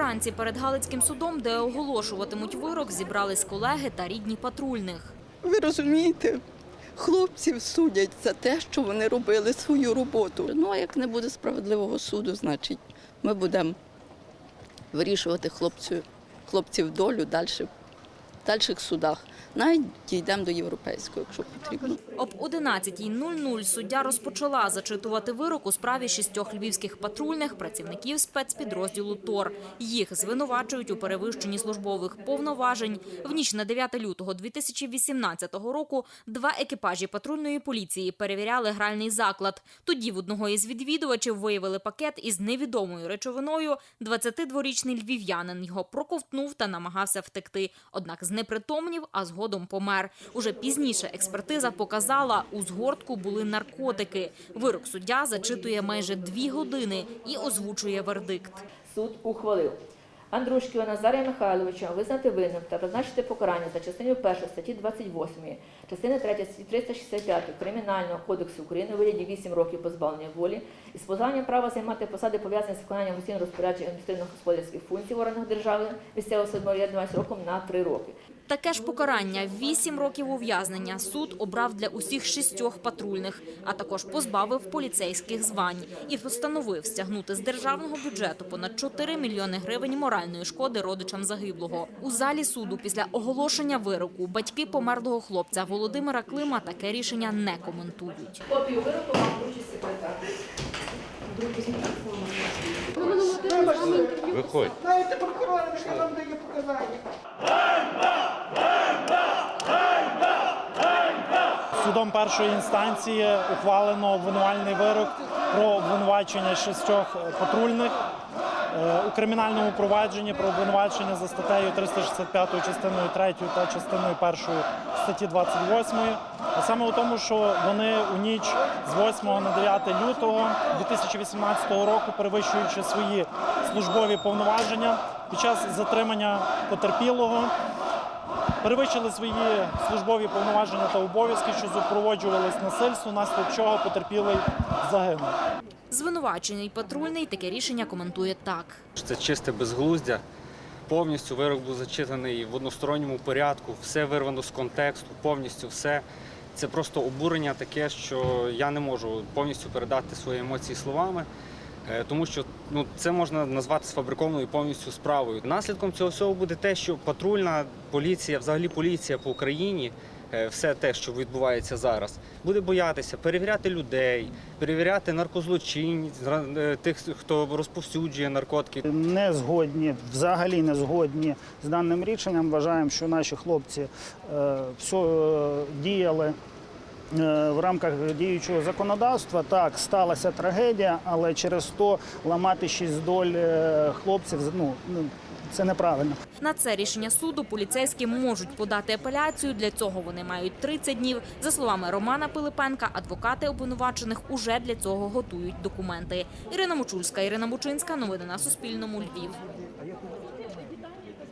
Вранці перед Галицьким судом, де оголошуватимуть вирок, зібрались колеги та рідні патрульних. Ви розумієте, хлопців судять за те, що вони робили свою роботу. Ну а як не буде справедливого суду, значить ми будемо вирішувати хлопцю, хлопців долю далі дальших судах. Навіть дійдемо до європейського, якщо потрібно. Об 11.00 суддя розпочала зачитувати вирок у справі шістьох львівських патрульних працівників спецпідрозділу ТОР. Їх звинувачують у перевищенні службових повноважень. В ніч на 9 лютого 2018 року два екіпажі патрульної поліції перевіряли гральний заклад. Тоді в одного із відвідувачів виявили пакет із невідомою речовиною. 22-річний львів'янин його проковтнув та намагався втекти. Однак знепритомнів, а згодом помер. Уже пізніше експертиза показала, у згортку були наркотики. Вирок суддя зачитує майже дві години і озвучує вердикт. Суд ухвалив Андрушківа Назарія Михайловича визнати винним та призначити покарання за частиною 1 статті 28, частини 3 статті 365 Кримінального кодексу України у вигляді 8 років позбавлення волі із позбавленням права займати посади пов'язані з виконанням постійно розпоряджень адміністративно-господарських функцій в органах держави місцевого самоврядування сроком на 3 роки. Таке ж покарання – 8 років ув'язнення суд обрав для усіх шістьох патрульних, а також позбавив поліцейських звань і постановив стягнути з державного бюджету понад 4 мільйони гривень моральної шкоди родичам загиблого. У залі суду після оголошення вироку батьки померлого хлопця Володимира Клима таке рішення не коментують. Копію вироку вам вручить секретар. Виходь. Знаєте, прокурор, нехай вам дає показання. Судом першої інстанції ухвалено обвинувальний вирок про обвинувачення шістьох патрульних у кримінальному провадженні про обвинувачення за статтею 365 частиною 3 та частиною 1 статті 28. А саме у тому, що вони у ніч з 8 на 9 лютого 2018 року, перевищуючи свої службові повноваження під час затримання потерпілого, перевищили свої службові повноваження та обов'язки, що супроводжувались насильству, наслідок чого потерпілий загинув. Звинувачений патрульний таке рішення коментує так. Це чисте безглуздя. Повністю вирок був зачитаний в односторонньому порядку, все вирвано з контексту, повністю все. Це просто обурення таке, що я не можу повністю передати свої емоції словами, тому що ну, це можна назвати сфабрикованою повністю справою. Наслідком цього всього буде те, що патрульна поліція, взагалі поліція по Україні, е, все те, що відбувається зараз, буде боятися перевіряти людей, перевіряти наркозлочинність, зра- е, тих, хто розповсюджує наркотики. не згодні, взагалі не згодні з даним рішенням. Вважаємо, що наші хлопці е, все е, діяли. Е, В рамках діючого законодавства так сталася трагедія, але через то ламати шість доль е, хлопців ну, ну, це неправильно. На це рішення суду поліцейські можуть подати апеляцію. Для цього вони мають 30 днів. За словами Романа Пилипенка, адвокати обвинувачених уже для цього готують документи. Ірина Мочульська, Ірина Мучинська. Новини на Суспільному. Львів.